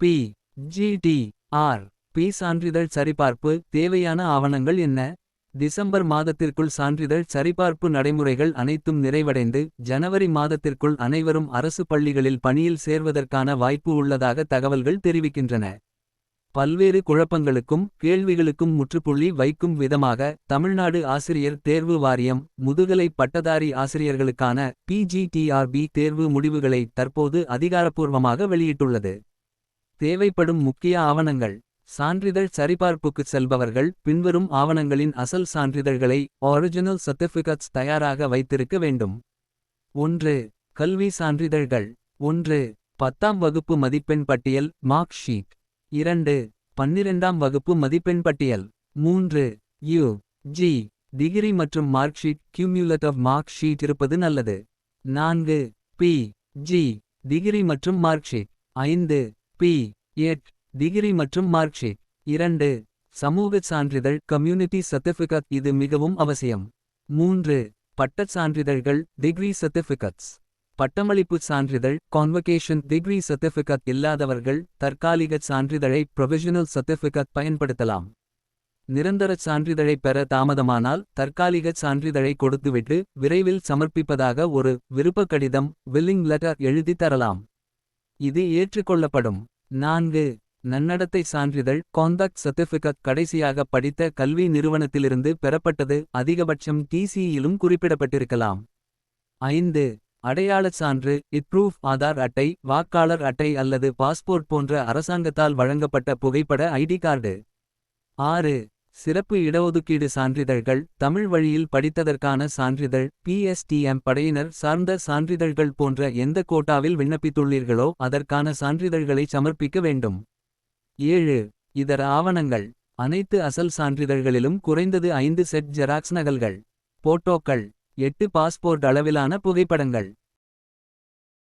B GT R B சான்றிதழ் சரிபார்ப்பு தேவையான ஆவணங்கள் என்ன? டிசம்பர் மாதத்திற்குள் சான்றிதழ் சரிபார்ப்பு நடைமுறைகள் அனைத்தும் நிறைவடைந்து ஜனவரி மாதத்திற்குள் அனைவரும் அரசு பள்ளிகளில் பணியில் சேர்வதற்கான வாய்ப்பு உள்ளதாக தகவல்கள் தெரிவிக்கின்றன. பல்வேறு குழப்பங்களுக்கும் கேள்விகளுக்கும் முற்றுப்புள்ளி வைக்கும் விதமாக தமிழ்நாடு ஆசிரியர் தேர்வு வாரியம் முதுகலை பட்டதாரி ஆசிரியர்களுக்கான பிஜிடிஆர்பி தேர்வு முடிவுகளை தற்போது அதிகாரப்பூர்வமாக வெளியிட்டுள்ளது. தேவைப்படும் முக்கிய ஆவணங்கள். சான்றிதழ் சரிபார்ப்புக்கு செல்பவர்கள் பின்வரும் ஆவணங்களின் அசல் சான்றிதழ்களை ஒரிஜினல் சர்டிபிகேட்ஸ் தயாராக வைத்திருக்க வேண்டும். ஒன்று கல்வி சான்றிதழ்கள். ஒன்று பத்தாம் வகுப்பு மதிப்பெண் பட்டியல் மார்க் ஷீட் இரண்டு பன்னிரெண்டாம் வகுப்பு மதிப்பெண் பட்டியல். மூன்று யு ஜி டிகிரி மற்றும் mark sheet of mark sheet இருப்பது நல்லது. நான்கு பி ஜி டிகிரி மற்றும் மார்க் ஷீட் ஐந்து பி. எட். டிகிரி மற்றும் மார்க் ஷீட் இரண்டு. சமூக சான்றிதழ் கம்யூனிட்டி சர்டிபிகேட் இது மிகவும் அவசியம். மூன்று. பட்டச் சான்றிதழ்கள் டிகிரி சர்டிபிகேட்ஸ் பட்டமளிப்பு சான்றிதழ் கான்வகேஷன் டிகிரி சர்டிபிகேட் இல்லாதவர்கள் தற்காலிக சான்றிதழை ப்ரொவிஷனல் சர்டிபிகேட் பயன்படுத்தலாம். நிரந்தர சான்றிதழை பெற தாமதமானால் தற்காலிக சான்றிதழை கொடுத்துவிட்டு விரைவில் சமர்ப்பிப்பதாக ஒரு விருப்ப கடிதம் வில்லிங் லெட்டர் எழுதி தரலாம். இது ஏற்றுக்கொள்ளப்படும். நான்கு நன்னடத்தை சான்றிதழ் கான்டாக்ட் சர்டிபிகேட் கடைசியாக படித்த கல்வி நிறுவனத்திலிருந்து பெறப்பட்டது அதிகபட்சம் டிசியிலும் குறிப்பிடப்பட்டிருக்கலாம். ஐந்து அடையாளச் சான்று இட்ரூஃப் ஆதார் அட்டை வாக்காளர் அட்டை அல்லது பாஸ்போர்ட் போன்ற அரசாங்கத்தால் வழங்கப்பட்ட புகைப்பட ஐடி கார்டு. ஆறு சிறப்பு இடஒதுக்கீடு சான்றிதழ்கள் தமிழ் வழியில் படித்ததற்கான சான்றிதழ் பிஎஸ்டிஎம் படையினர் சார்ந்த சான்றிதழ்கள் போன்ற எந்த கோட்டாவில் விண்ணப்பித்துள்ளீர்களோ அதற்கான சான்றிதழ்களை சமர்ப்பிக்க வேண்டும். ஏழு இதர ஆவணங்கள். அனைத்து அசல் சான்றிதழ்களிலும் குறைந்தது ஐந்து செட் ஜெராக்ஸ் நகல்கள். போட்டோக்கள். எட்டு பாஸ்போர்ட் அளவிலான புகைப்படங்கள்.